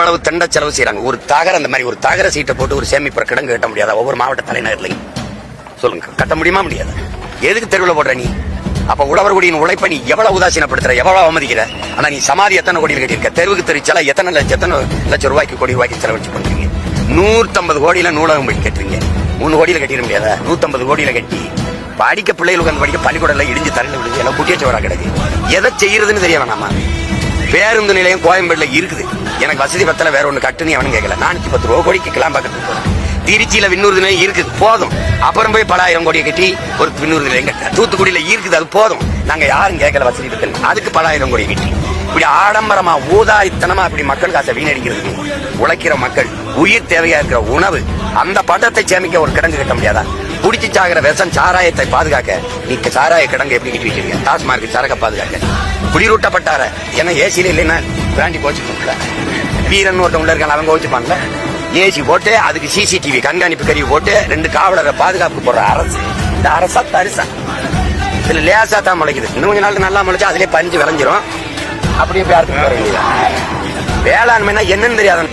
எவ்வளவு தண்ட செலவு செய்யறாங்க ஒரு தகர அந்த மாதிரி ஒரு தகர சீட்டை போட்டு ஒரு சேமிப்புற கிடங்கு கட்ட முடியாதா? ஒவ்வொரு மாவட்ட தலைநகர்லையும் சொல்லுங்க. கட்ட முடியுமா முடியாது? எதுக்கு தெருவில் போடுற நீ? அப்ப உழவர்குடியின் உழைப்பை நீ எவ்வளவு உதாசீனப்படுத்துற? எவ்வளவு அவமதிக்கிற? ஆனா நீ சமாதி எத்தனை கோடியில் கட்டியிருக்க தெருவுக்கு தெரிச்சால எத்தனை லட்சம் எத்தனை லட்சம் ரூபாய்க்கு கோடி ரூபாய்க்கு செலவழிச்சு பண்றீங்க நூத்தம்பது கோடியில நூலகம் போய் கட்டுறீங்க மூணு கோடியில கட்டிட முடியாதா? நூத்தம்பது கோடியில கட்டி. படிக்க பிள்ளைகள் உட்காந்து படிக்க பள்ளிக்கூடம் இடிஞ்சு தரையில் விழுந்து எல்லாம் குட்டியச்சவரா கிடக்கு. எதை செய்யறதுன்னு தெரிய வேணாமா? பேருந்து நிலையம் கோயம்பேடுல இருக்குது. எனக்கு வசதி பத்தல வேற ஒண்ணு கட்டுன்னு அவனும் கேட்கல நானூத்தி பத்து ரூபா கோடிக்கு கிளாம் பார்க்கறதுக்கு திருச்சியில விண்ணூறு நிலையம் இருக்குது போதும். அப்புறம் போய் பலாயிரம் கோடியை கட்டி ஒரு விண்ணூறு நிலையம் கட்ட தூத்துக்குடியில இருக்குது அது போதும். நாங்க யாரும் கேட்கல வசதி பத்தல. அதுக்கு பலாயிரம் கோடி கட்டி. இப்படி ஆடம்பரமா ஊதாரித்தனமா இப்படி மக்கள் காசை வீணடிக்கிறது உழைக்கிற மக்கள் உயிர் தேவையா இருக்கிற உணவு அந்த படத்தை சேமிக்க ஒரு கிடங்கு கட்ட முடியாதா? குடிச்சு சாகிற விஷம் சாராயத்தை பாதுகாக்க நீ சாராய கிடங்க எப்படி கட்டி வச்சிருக்க டாஸ்மார்க் சரக்க பாதுகாக்க. குடிரூட்டப்பட்டார. ஏன்னா ஏசியில இல்லைன்னா பிராண்டி போச்சு வீரன் ஒருத்தன் உள்ள இருக்காங்க அவங்க கோச்சுப்பான்ல? ஏசி போட்டு அதுக்கு சிசிடிவி கண்காணிப்பு கருவி போட்டு ரெண்டு காவலரை பாதுகாப்பு போடுற அரசு. இந்த அரசா தரிசா. இதுல லேசா தான் முளைக்குது. இன்னும் கொஞ்ச நாள் நல்லா முளைச்சா அதுலயே பஞ்சு விளைஞ்சிரும். அப்படியே போய் அறுத்துட்டு வேளாண்மைனா என்னன்னு தெரியாதான்